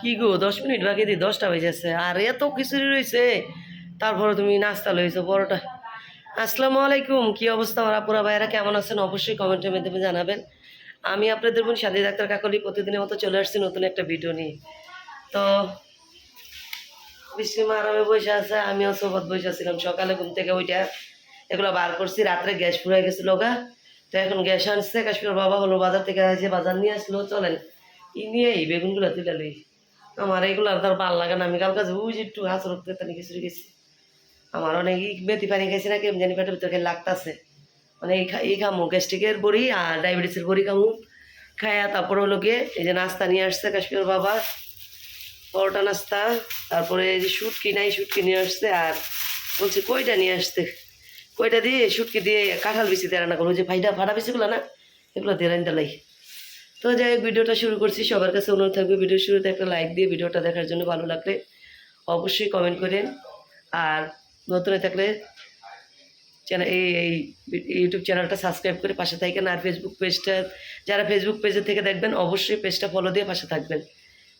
কি গো, দশ মিনিট বাকি দিয়ে দশটা বেজে যাচ্ছে আর এত খিচুড়ি রয়েছে তারপরে তুমি নাস্তা লইছো বড়টা আসসালামু আলাইকুম, কি অবস্থা আমার আপুরা ভাইয়েরা, কেমন আছেন? অবশ্যই কমেন্টের মাধ্যমে জানাবেন। আমি আপনাদের বোন সাদি ডাক্তার কাকলি, প্রতিদিনের মতো চলে আসছি নতুন একটা ভিডিও নিয়ে। তো বৃষ্টিমা আরামে বসে আছে, আমিও সোবত বসে আছিলাম। সকালে ঘুম থেকে ওইটা এগুলো বার করছি, রাত্রে গ্যাস ফুরাই গেছিল গা তো এখন গ্যাস আনছে কাশ্মীর বাবা হলো বাজার থেকে যে বাজার নিয়ে আসলো। চলেন ই এই বেগুনগুলো তুলে লই। আমার এইগুলো আর ভালো লাগে না। আমি কালকে বুঝি একটু হাঁস রক্তে তানি খিচুড়ি গেছি। আমার অনেক মেথি পানি খাইছি না কেমন জানি পেটের ভিতরে লাগতাছে। মানে এই খামু, গ্যাস্ট্রিকের বড়ি আর ডায়াবেটিসের বড়ি খামু। খায়া তারপর হলো গিয়ে এই যে নাস্তা নিয়ে আসছে কাশ্মীর বাবা। পরোটা নাস্তা, তারপরে এই যে শুটকি নাই, শুটকি নিয়ে আসছে আর বলছে কইটা নিয়ে আসতে? কইটা দিয়ে শুটকি দিয়ে কাঁঠাল বিচি দিয়ে রান্না করব? যে ভাইটা ফাটা বিচিগুলো না, এগুলো দিয়ে রান্না তো যাই ভিডিওটা শুরু করছি। সবার কাছে অনুরোধ থাকবে ভিডিও শুরুতে একটা লাইক দিয়ে ভিডিওটা দেখার জন্য ভালো লাগলে অবশ্যই কমেন্ট করেন আর নতুন হয়ে থাকলে চ্যানেল এই এই ইউটিউব চ্যানেলটা সাবস্ক্রাইব করে পাশে থাকেন। আর ফেসবুক পেজটা যারা ফেসবুক পেজে থেকে দেখবেন, অবশ্যই পেজটা ফলো দিয়ে পাশে থাকবেন।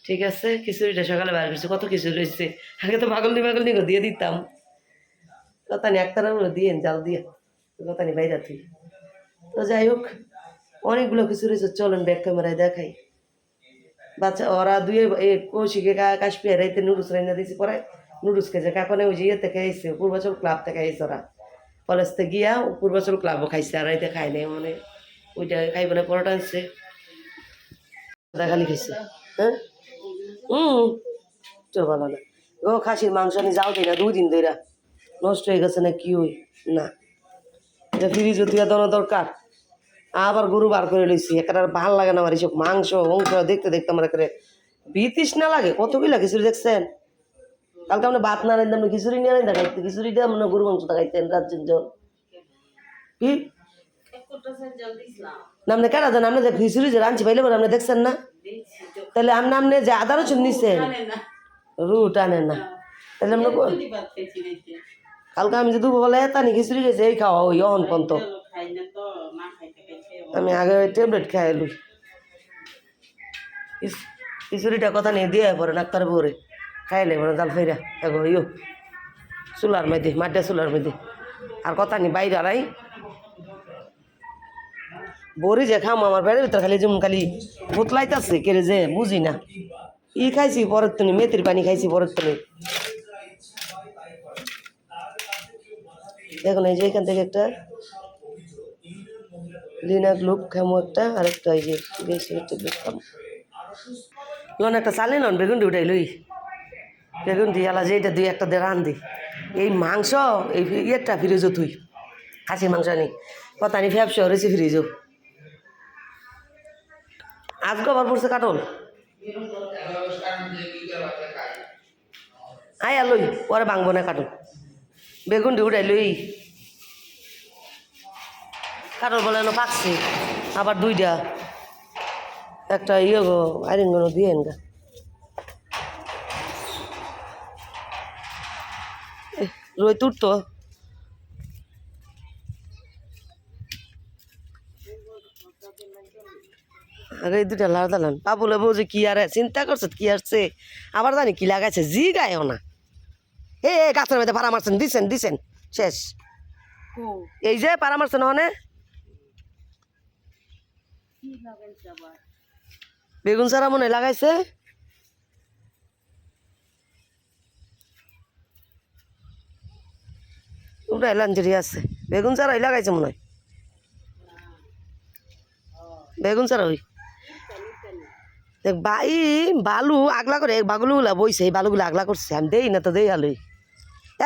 ঠিক আছে? খিচুড়িটা সকালে বার করছে। কত খিচুড়ি রয়েছে আগে তো পাগল পাগল নি গো, দিয়ে দিতাম। কথা নি একতারা দিয়ে জাল দিয়ে। কথা নি বাইরা তো যাই হোক অনেকগুলো কিছু রয়েছে, চলেন ব্যাক ক্যামেরায় দেখাই। বাচ্চা, ওরা দুয়ে কৌশিকে কাশ্মীর রাইতে নুডলস রাইনা দিয়েছি পরে। নুডলস খেয়েছে, কাকনে ওই যে ইয়ে থেকে আইসে পূর্বাচল ক্লাব থেকে আইসে ওরা। কলেজ থেকে গিয়া পূর্বাচল ক্লাবও খাইছে আর রাইতে খাই নাই মানে ওইটা খাইব না, পরোটা আনছে। দেখালি খাইছে হ্যাঁ? হুম তো ভালো না। ও খাসির মাংস আমি যাও দিই না দিন ধরে নষ্ট হয়ে গেছে না কি ওই, না। ফ্রিজ দেওয়া দরকার। আবার গরু বার করে লইছি। একটা ভালো লাগে না আমার এইসব মাংস মাংস দেখতে দেখতে আমার একেবারে বিতিস না লাগে। কতগুলা খিচুড়ি দেখছেন? কালকে আমরা ভাত না রাখতাম খিচুড়ি নিয়ে রাখতাম খাইতে। খিচুড়ি দিয়ে আমরা গরু মাংস খাইতেন রাজ্যের জল কি? নামনে কেন জান? আপনি খিচুড়ি যে রাঁধছি, পাইলে আপনি দেখছেন না? তাহলে আপনি আপনি যে আদা রসুন নিছেন, রুট আনেন না। তাহলে আমরা কালকে আমি যে দুপুর বলে তানি খিচুড়ি গেছে এই খাওয়া ওই অহন পন্ত আমি আগে ওই ট্যাবলেট খাই লুই। খিচুড়িটা কথা নিয়ে দিয়ে পরে ডাক্তার পরে খাইলে পরে জাল ফেরা এগো ইয়ো, চুলার মধ্যে মাটিয়া চুলার মধ্যে। আর কথা নি বাইরে আড়াই বড়ি যে খাম, আমার পেটের ভিতরে খালি যেমন খালি ভুতলাইতেছে কেড়ে যে, বুঝি না। ই খাইছি, পরের তুমি মেথির পানি খাইছি, পরের তুমি দেখুন, এই যে এখান থেকে একটা লিনা গ্লুপ খামো একটা আর একটা গ্লুপ খামো লন একটা চালে নন বেগুন উঠাই লই বেগুন দিয়ে আলা যে এটা দুই একটা দিয়ে রান দি এই মাংস, এই ইয়েটা ফ্রিজও তুই। খাসি মাংস আনি। কথা নি ফ্যাপসে হরেছি ফ্রিজও আজকে আবার পড়ছে কাটল? আয় লই পরে ভাঙবো না কাটল। বেগুন দিয়ে উঠাই লই কাটল বলে না পাকছে আবার দুইটা। একটা ইয়ে গো আইরিন গো দিয়ে গা রই তুটতো আরে এই দুটা লাল দালান পাবুলে বউ যে কি আর চিন্তা করছে কি আসছে? আবার জানি কি লাগাইছে জি গায়েও না। এ গাছের মধ্যে পাড়া মারছেন দিছেন দিছেন। শেষ। এই যে পাড়া মারছেন ওখানে বেগুন সারা মনে লাগাইছে? ওটা লাঞ্জরি আছে। বেগুন চারাই লাগাইছে মনে হয়। বেগুন চারা ওই। বাই বালু আগলা করে, বাগুলুগুলা বইছে, এই বালুগুলো আগলা করছে, আমি দেই না তো দেই আলুই।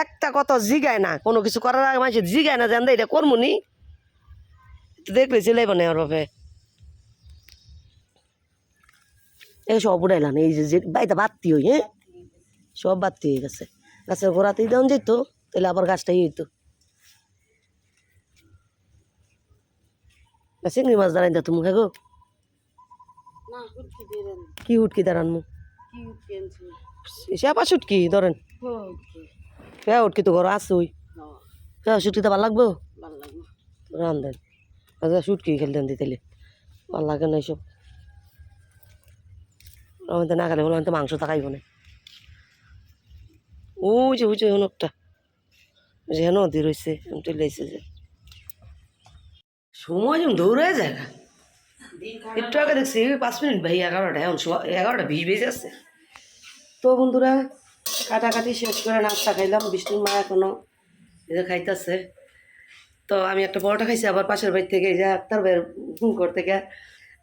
একটা কত জিগায় না, কোনো কিছু করার আগে মানুষ জিগায় না জান এটা করব নি? তো দেখলে চিলাই বানাই ওর বাপে। এই সব উড়াইলাম এই যে বাড়িতে বাত্তি হই হ্যাঁ? সব বাত্তি হয়ে গেছে। গাছের গোড়াতেই দেওয়া যেত তাহলে আবার গাছটাই হইতো। চিংড়ি মাছ দাঁড়াই দা তুমি গো? কি উটকি দাঁড়ান মু? সে আবার সুটকি ধরেন। হ্যাঁ উটকি তো ঘর আছে ওই। হ্যাঁ সুটকি তো ভালো লাগবো? রান দেন। আচ্ছা সুটকি খেলতেন দিতেলে ভালো লাগে না এইসব। আমাদের না খেলে বলে তো মাংস থাকাইব না। ওই যে ওই যে হনুকটা যে নদী রয়েছে লেগেছে যে। সময় যেমন দৌড়ায় যায় একটু আগে দেখছি পাঁচ মিনিট ভাই এগারোটা, এখন এগারোটা বিশ বেজে আছে। তো বন্ধুরা, কাটাকাটি শেষ করে নাস্তা খাইলাম, বৃষ্টির মা এখনও যে খাইতেছে। তো আমি একটা পরোটা খাইছি, আবার পাশের বাড়ি থেকে যে আক্তার ভাইয়ের ঘর থেকে।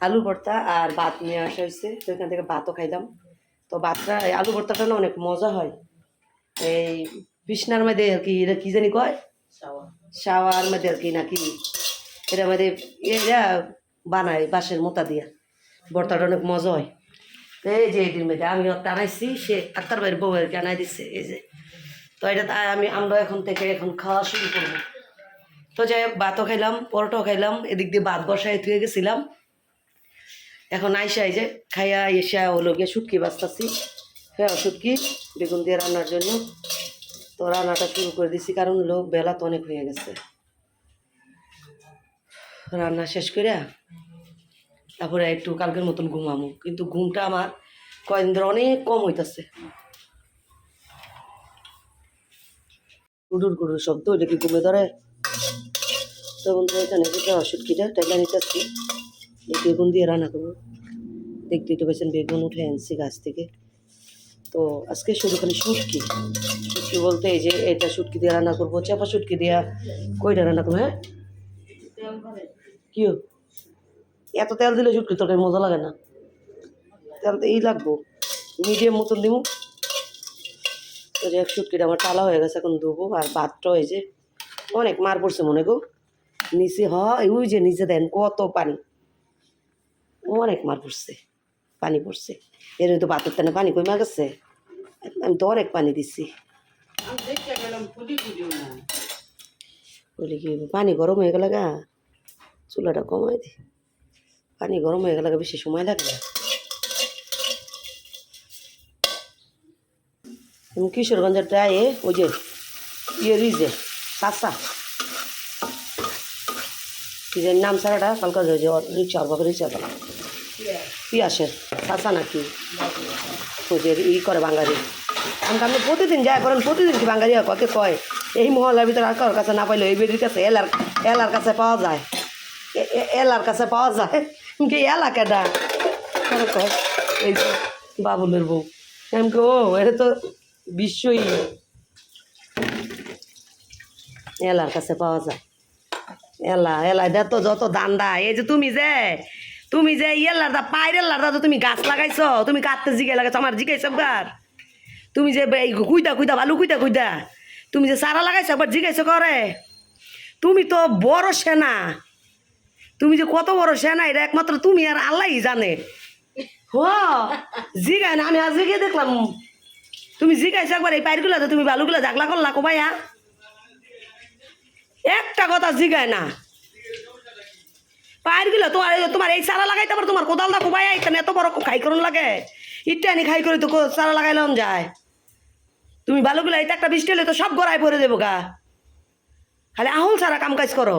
আলু ভর্তা আর ভাত নিয়ে আসা হয়েছে। তো এখান থেকে ভাতও খাইলাম। তো ভাতটা এই আলু ভর্তাটা না অনেক মজা হয়। এই বিছনার মধ্যে আর কি এটা কি জানি কয়? শাওয়ার। মধ্যে আর কি নাকি? এটা মধ্যে এরা বানায় বাঁশের মোতা দিয়া। ভর্তাটা অনেক মজা হয়। এই যে এটির মধ্যে আমি আনাইছি সে আক্তার ভাইয়ের বউ আর কি আনাই দিচ্ছে এই যে। তো এটা তাই আমি আমরা এখন থেকে এখন খাওয়া শুরু করব। তো যাই হোক ভাতও খাইলাম পরোটাও খাইলাম এদিক দিয়ে ভাত বসায় থুয়ে গেছিলাম। এখন আইসা যে খাইয়া এসা হলো গিয়ে শুটকি বাঁচতাছি হ্যাঁ শুটকি, বেগুন দিয়ে রান্নার জন্য। তো রান্নাটা শুরু করে দিছি, কারণ লোক বেলা তো অনেক হয়ে গেছে। রান্না শেষ করে তারপরে একটু কালকের মতন ঘুমামো। কিন্তু ঘুমটা আমার কয়েকদিন ধরে অনেক কম হইতাছে। কুডুর কুডুর শব্দ ওইটা কি ঘুমে ধরে। তো বন্ধু এখানে শুটকিটা টাইলা নিতেছি বেগুন দিয়ে রান্না করব। দেখতেই তো পেয়েছেন বেগুন উঠে আনছি গাছ থেকে। তো আজকে শুধু খালি শুটকি। শুটকি বলতে এই যে এটা শুটকি দিয়ে রান্না করব, চাপা শুটকি দিয়া কইটা রান্না করব হ্যাঁ? কি এত তেল দিলে শুটকি তরকারি মজা লাগে না। তেল তো এই লাগবো। মিডিয়াম মতন দিব তো যে শুটকিটা আমার টালা হয়ে গেছে, এখন ধুবো। আর ভাতটা যে অনেক মার পড়ছে মনে গো। নিচে হয়, ওই যে নিচে দেন কত পানি। অনেক মার পড়ছে পানি পড়ছে। এর তো ভাতের টানে পানি কমে গেছে। আমি তো অনেক পানি দিচ্ছি বলি কি পানি গরম হয়ে গেল গা চুলাটা কমাই দি। পানি গরম হয়ে গেল বেশি সময় লাগবে। কিশোরগঞ্জের ডায়ে ওই যে ইয়ে রিজে কাঁচা যে নাম ছাড়াটা কালকে রিক্সা আর বাবা রিক্সা গেল পিয়াসের কাঁচা নাকি? যে ই করে বাঙালি। আমি আপনি প্রতিদিন যায় করেন প্রতিদিন কি বাঙালি কত কয়? এই মহলার ভিতরে আর কারোর কাছে না পাইলে এই বেডির কাছে এলার এলার কাছে পাওয়া যায়। এলার কাছে পাওয়া যায়। কি এলা কেডা? কারও কয় এই যে বাবুলের বউ। আমি কি, ও এটা তো বিশ্বই। এলার কাছে পাওয়া যায়। এলা এলা এটা তো যত দান্দা এই যে তুমি যে তুমি যে ইয়েলার দা পায়ের লাদা তো তুমি গাছ লাগাইছো, তুমি কাটতে জিগে লাগাইছো, আমার জিগাইছো একবার তুমি যে এই কুইদা কুইদা ভালো কুইদা কুইদা তুমি যে সারা লাগাইছো, একবার জিগাইছো করে? তুমি তো বড় সেনা। তুমি যে কত বড় সেনা, এটা একমাত্র তুমি আর আল্লাহই জানে। হ, জিগাই না, আমি আজ জিগে দেখলাম। তুমি জিগাইছো একবার এই পায়েরগুলো তুমি ভালোগুলো জাগলা করলা কোবাইয়া একটা কথা জিগায় না। পায়েরগুলো তোমার তোমার এই চারা লাগাইতে পারো তোমার কোবাই এত বড় খাই করুন লাগে। খাই করে তো চারা লাগাইলাম যায়। তুমি তো একটা বৃষ্টি হলে তো সব গড়ায় দেবো গা। খালি সারা কাম কাজ করো।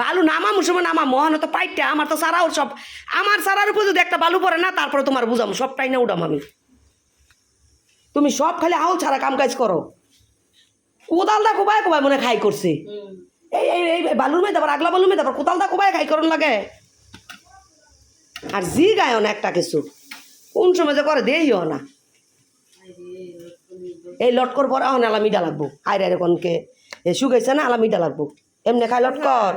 বালু নামা মুসুমে নামা মহান তো পাইটা, আমার তো সারাও সব আমার সারার উপর যদি একটা বালু পড়ে না, তারপরে তোমার বুঝাম সবটাই না উঠাম আমি। তুমি সব খালি আহুল ছাড়া কাম কাজ করো। কোদাল দা কোবাই কোবাই মনে খাই করছে। এই এই এই বালুর মেয়ে তারপর আগলা বালুর মেয়ে তারপর কোদাল দা কোবাই খাই করন লাগে। আর জি গায়ও না একটা কিছু কোন সময় যে করে দেইও না। এই লটকর পর এখন আলা মিডা লাগবো আইরে আইরে কনকে। এ শুকাইছে না আলা মিডা লাগবো। এমনি খাই লটকর।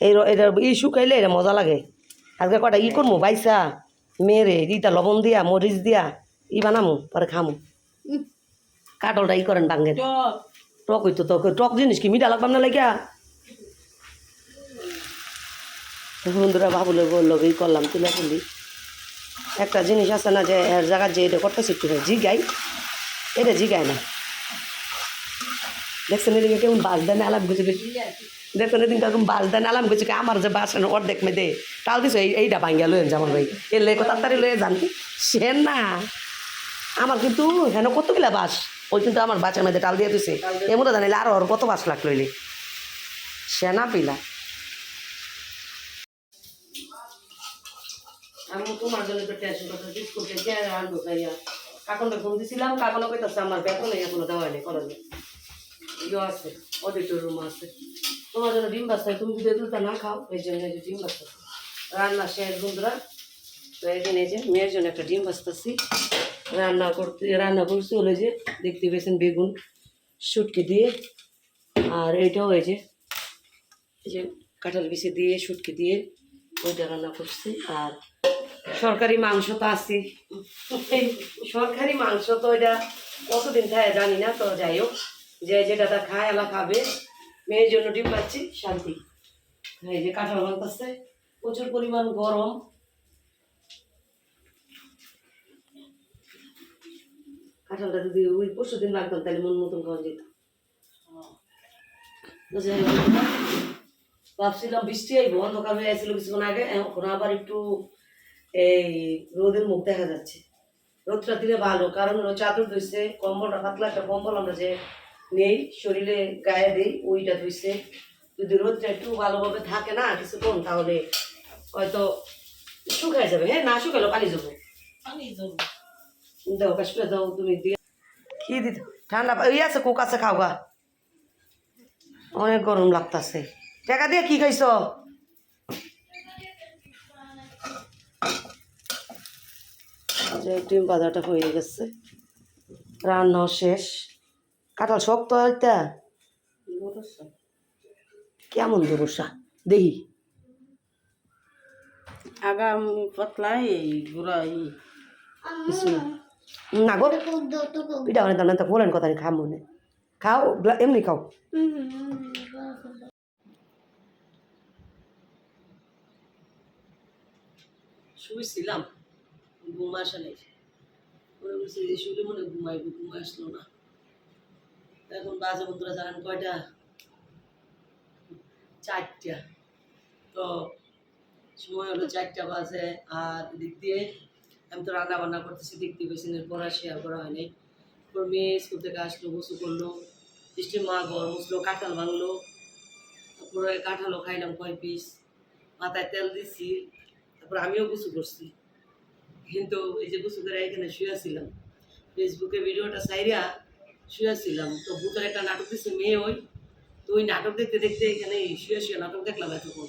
এই র- এটা ই শুকাইলে এটা মজা লাগে। আজকে কটা ই করব বাইসা মেরে দিতা লবণ দিয়া মরিচ দিয়া ই বানামু পরে খামু। কাটলটা ই করেন বাঙ্গের টক হইতো টক টক জিনিস কি? মিঠা লাগবাম না লাগিয়া বন্ধুরা ভাবলে বলল, এই করলাম তুলে তুলি। একটা জিনিস আছে না যে, এর জায়গার যে এটা করতেছে একটু জিগাই। এটা জিগায় না। দেখছেন এদিকে কেমন বাস দেন আলাম গুছে দেখছেন এদিন কেমন বাস দেন আলাম গুছে আমার যে বাস অর্ধেক মেদে তাও দিছো? এই, এইটা ভাঙ্গিয়া লয়েন যেমন ভাই। এর লেগে তাড়াতাড়ি লয়ে যান সে না। আমার কিন্তু হেন কতগুলা বাস ওই কিন্তু আমার বাচ্চার মধ্যে টাল দিয়ে দিছে। এমন জানিলে আরও ওর কত বাস লাগ লইলে। সেনা পিলা। আমি তোমার জন্য তো টেনশন করতে বিস্কুট কে আনব খাইয়া কাকনটা ফোন দিছিলাম কাকনও কইতাছে আমার বেতন এখনও দেওয়া হয়নি কলেজে ইয়ে আছে অডিটর রুম আছে। তোমার জন্য ডিম বাস্তা তুমি যদি দুধটা না খাও এই জন্য ডিম বাস্তা রান্না শেষ বন্ধুরা। তো এখানে এই যে মেয়ের জন্য একটা ডিম বাস্তাছি রান্না করতে, রান্না করছি হলো যে দেখতে পেয়েছেন বেগুন শুটকি দিয়ে, আর এইটাও হয়েছে এই যে কাঁঠাল বিচি দিয়ে শুটকি দিয়ে ওইটা রান্না করছি। আর সরকারি মাংস তো আছে। সরকারি মাংস তো এটা কতদিন খায় জানি না, তো যাই হোক, যে যেটা তা খায় আলা খাবে। মেয়ের জন্য ডিম পাচ্ছি, শান্তি। এই যে কাঁঠাল বানতেছে প্রচুর পরিমাণ গরম। কাঁঠালটা যদি ওই পরশু দিন রাখতাম, তাহলে মন মতন খাওয়া যেত। ভাবছিলাম বৃষ্টি আইব, অন্ধকার হয়ে আসছিল কিছুক্ষণ আগে, এখন আবার একটু এই রোদের মুখ দেখা যাচ্ছে। রোদটা দিলে ভালো, কারণ চাদর ধুইছে কম্বলটা পাতলা একটা কম্বল আমরা যে নেই, শরীরে গায়ে দিই, ওইটা ধুইছে। যদি রোদটা একটু ভালোভাবে থাকে না কিছুক্ষণ, তাহলে হয়তো শুকায় যাবে হ্যাঁ? না শুকালো পানি যাব দাও কাশ্মীর দাও তুমি দিয়ে কি দিত? ঠান্ডা ওই আছে কোক আছে খাও গা। অনেক গরম লাগতাছে। টাকা দিয়ে কি খাইছ? ডিম বাজারটা হয়ে গেছে। রান্না শেষ। কাঁঠাল শক্ত একটা। কেমন দরসা দেখি। আগাম পাতলা এই গুড়া এই। না গো। পিঠা বানাতে না তো বলেন কথা খাম মনে খাও এমনি খাও। শুয়েছিলাম ঘুম আসা নেই। মনে করছি যে শুলে মনে ঘুমাইব ঘুম আসলো না। এখন বাজে বন্ধুরা জানেন কয়টা? চারটা। তো সময় হলো চারটা বাজে আর দিক দিয়ে আমি তো রান্না বান্না করতেছি দেখতে পেয়েছি পড়া শেয়ার করা হয়নি তারপর মেয়ে স্কুল থেকে আসলো বসু করল বৃষ্টির মা গরম উঠল কাঁঠাল ভাঙলো তারপরে কাঁঠালও খাইলাম কয় পিস মাথায় তেল দিছি তারপর আমিও গুছু করছি। কিন্তু এই যে গুছু করে এখানে শুয়েছিলাম ফেসবুকে ভিডিওটা সাইরা শুয়েছিলাম তো ভূতের একটা নাটক দিচ্ছে মেয়ে ওই তো ওই নাটক দেখতে দেখতে এখানে শুয়ে শুয়ে নাটক দেখলাম এতক্ষণ।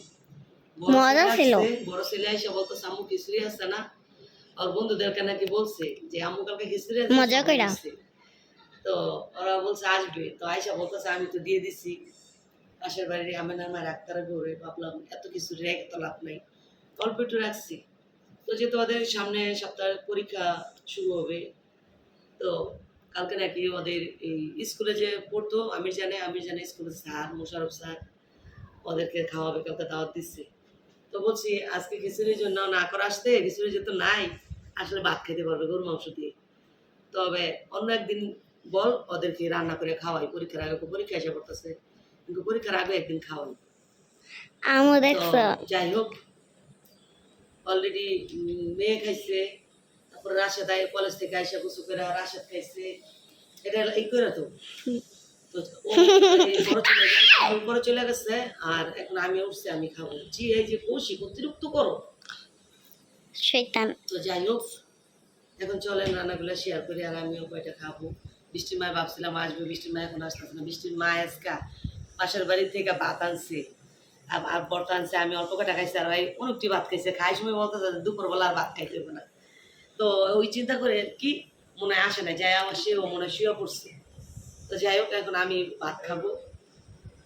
বড় ছেলে এসে বলতো আম্মু খিচুড়ি আসছে না। আর বন্ধুদেরকে নাকি বলছে যে আম্মু কালকে খিচুড়ি মজা কইরা। তো ওরা বলছে আসবে। তো আয়সা বলতেছে আমি তো দিয়ে দিছি। পাশের বাড়ির আমি না আমার ডাক্তারে ঘুরে ভাবলাম এত কিছু রেখে তো লাভ নাই। অল্প একটু রাখছি। তো সামনে সপ্তাহে পরীক্ষা শুরু হবে তো কালকে নাকি ওদের এই স্কুলে যে পড়তো আমি জানি আমি জানি স্কুলের স্যার মোশারফ স্যার ওদেরকে খাওয়াবে কালকে দাওয়াত দিচ্ছে। তো বলছি আজকে খিচুড়ির জন্য না করে আসতে খিচুড়ি যেহেতু নাই। আসলে ভাত খেতে পারবে গরু মাংস দিয়ে। তবে অন্য একদিন বল ওদেরকে রান্না করে খাওয়াই। পরীক্ষার আগে পরীক্ষা এসে পড়তেছে। কিন্তু পরীক্ষার আগে একদিন খাওয়াই। যাই হোক অলরেডি মেয়ে খাইছে তারপর রাশেদ আয় কলেজ থেকে আইসা গোসু করে রাশেদ খাইছে। এটা এই করে তো। গেছে, চলে গেছে আর এখন আমি উঠছি আমি খাব। জি এই যে কৌশিক অতিরিক্ত করো। শৈতান তো যাই হোক এখন চলেন রান্নাগুলো শেয়ার করি আর আমিও কয়টা খাব। বৃষ্টির মায় ভাবছিলাম আসবে বৃষ্টির মা এখন আসতেছে না। বৃষ্টির মা আজকা পাশের বাড়ি থেকে ভাত আনছে আর আনছে আমি অল্প কটা খাইছি আর ভাই অনেকটি ভাত খাইছে। খাই সময় বলতে দুপুরবেলা আর ভাত খাইতে হবে না। তো ওই চিন্তা করে কি মনে হয় আসে না যাই আমার সেও মনে হয় শুয়ে পড়ছে। তো যাই হোক এখন আমি ভাত খাব।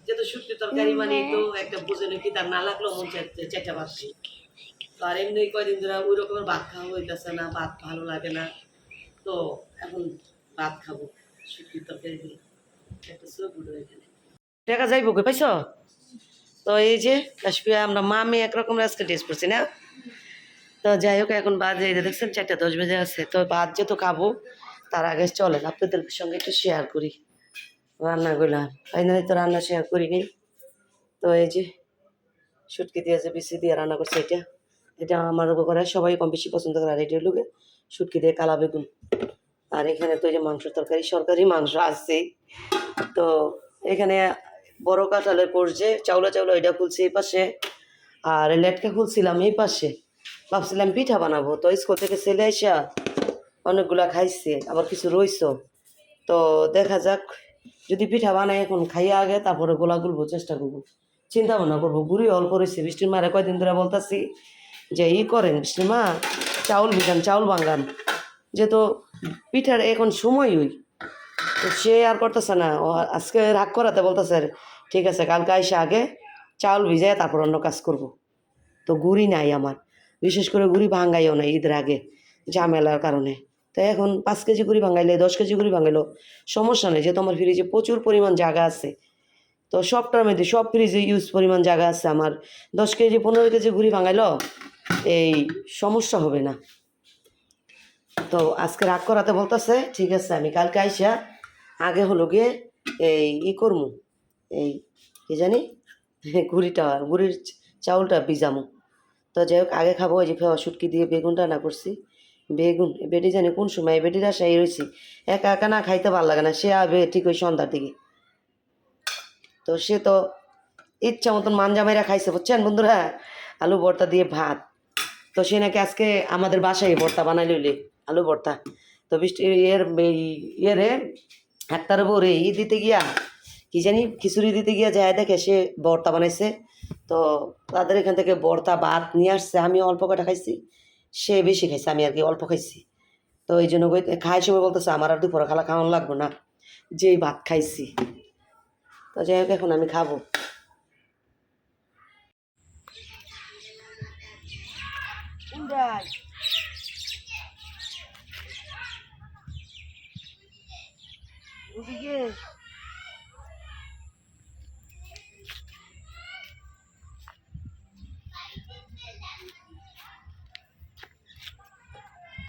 যেহেতু শুক্তি তরকারি মানে তো একটা বুঝে কি তার না লাগল মন চারটা ভাত আর এমনি কয়দিন ধরে, ওই রকমের ভাত খাওয়া হইতেছে না, ভাত ভালো লাগে না। তো এখন ভাত খাব শুক্তি তরকারি একটা দেখা যাইব কে পাইছ? তো এই যে কাশ্মীর আমরা মামি একরকম আজকে টেস্ট করছি না? তো যাই হোক, এখন বাজে, এই যে দেখছেন, চারটা দশ বেজে আছে। তো ভাত যেহেতু খাব, তার আগে চলেন, আপনাদের সঙ্গে একটু শেয়ার করি রান্নাগুলো। ফাইনালি তো রান্না শেয়ার করিনি। তো এই যে, শুটকি দিয়ে আছে বিসি দিয়ে রান্না করছে এটা। এটা আমার করে সবাই কম বেশি পছন্দ করে। আর এটা শুটকি দিয়ে কালা বেগুন। আর এখানে তো এই যে মাংস তরকারি, সরকারি মাংস আছে। তো এখানে বড় কাঁঠালের পড়ছে চাউলা চাউলা এটা খুলছে এই পাশে। আর লেটকা খুলছিলাম এই পাশে। ভাবছিলাম পিঠা বানাবো। তো স্কুল থেকে ছেলে আসা অনেকগুলা খাইছে, আবার কিছু রইছো। তো দেখা যাক, যদি পিঠা বানাই এখন খাইয়া আগে, তারপরে গোলা গুলবো চেষ্টা করব। চিন্তা ভাবনা করব। গুড়ি অল্প রয়েছে বৃষ্টির মারে কয়দিন ধরে বলতাছি যে ই করেন বৃষ্টির মা চাউল ভিজান, চাউল ভাঙ্গান যেহেতু পিঠার এখন সময় হই তো সে আর করতেছে না। ও আজকে রাগ করাতে বলতেছে, ঠিক আছে, কালকে আইসা আগে চাউল ভিজায় তারপর অন্য কাজ করব। তো গুড়ি নাই আমার। বিশেষ করে গুড়ি ভাঙ্গাইও না ঈদের আগে, ঝামেলার কারণে। তো এখন পাঁচ কেজি গুড়ি ভাঙাইলে দশ কেজি গুড়ি ভাঙাইলো সমস্যা নেই। যেহেতু আমার ফ্রিজে প্রচুর পরিমাণ জায়গা আছে। তো সবটার মধ্যে, সব ফ্রিজে ইউজ পরিমাণ জায়গা আছে আমার। দশ কেজি, পনেরো কেজি গুড়ি ভাঙাইলো এই সমস্যা হবে না। তো আজকে রাগ করাতে বলতেছে, ঠিক আছে, আমি কালকে আইসা আগে হলো গিয়ে এই ই করমু, এই কি জানি, গুড়িটা, গুড়ির চাউলটা ভিজামু। তো যাই হোক, আগে খাব ওই যে ফেওয়া শুটকি দিয়ে বেগুন রান্না করছি। বেগুন বেটি জানি কোন সময় বেটির আশায় রয়েছি। একা একা না খাইতে ভালো লাগে না, সে আবে ঠিক ওই সন্ধ্যার দিকে। তো সে তো ইচ্ছা মতন মানজামাইরা খাইছে, বুঝছেন বন্ধুরা? আলু, ভর্তা দিয়ে ভাত। তো সে নাকি আজকে আমাদের বাসায় ভর্তা বানাই লইলে, আলু ভর্তা। তো বৃষ্টি, এর ইয়ে রে একটার বউরে ই দিতে গিয়া, কি জানি খিচুড়ি দিতে গিয়া যায় দেখে সে ভর্তা বানাইছে। তো তাদের এখান থেকে ভর্তা ভাত নিয়ে আসছে, আমি অল্প কটা খাইছি, সে বেশি খাইছে, আমি আর কি অল্প খাইছি। তো এই জন্য খাই সময় বলতেছে, আমার আর দুপুরে খালা খাওয়ানো লাগবো না, যেই ভাত খাইছি। তো যাই হোক, এখন আমি খাব। কোনটায়? ওদিকে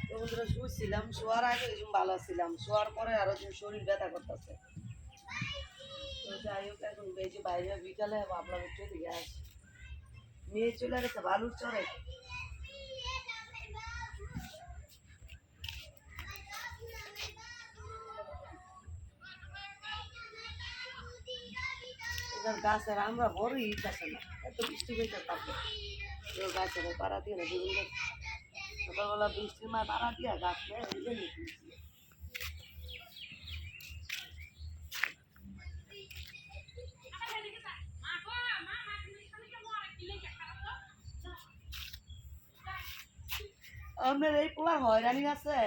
তো বন্ধুরা শুয়েছিলাম শোয়ার আগে ওই জন্য ভালো ছিলাম। শোয়ার পরে আরও যে শরীর ব্যথা করতেছে। তো যাই হোক, এখন এই যে বাইরে বিকালে, ভাবলাম একটু এদিকে আসি। মেয়ে চলে গেছে, বালুর চড়ে এবার গাছের আমরা বড় ইট আছে না, এত বৃষ্টি হয়েছে তারপর এবার গাছের পাড়া দিয়ে না বেগুন গাছ সকালবেলা বৃষ্টির মায় পাড়া দিয়া গাছ ওই জন্য। আপনার এই পোলা হয়রানি আছে?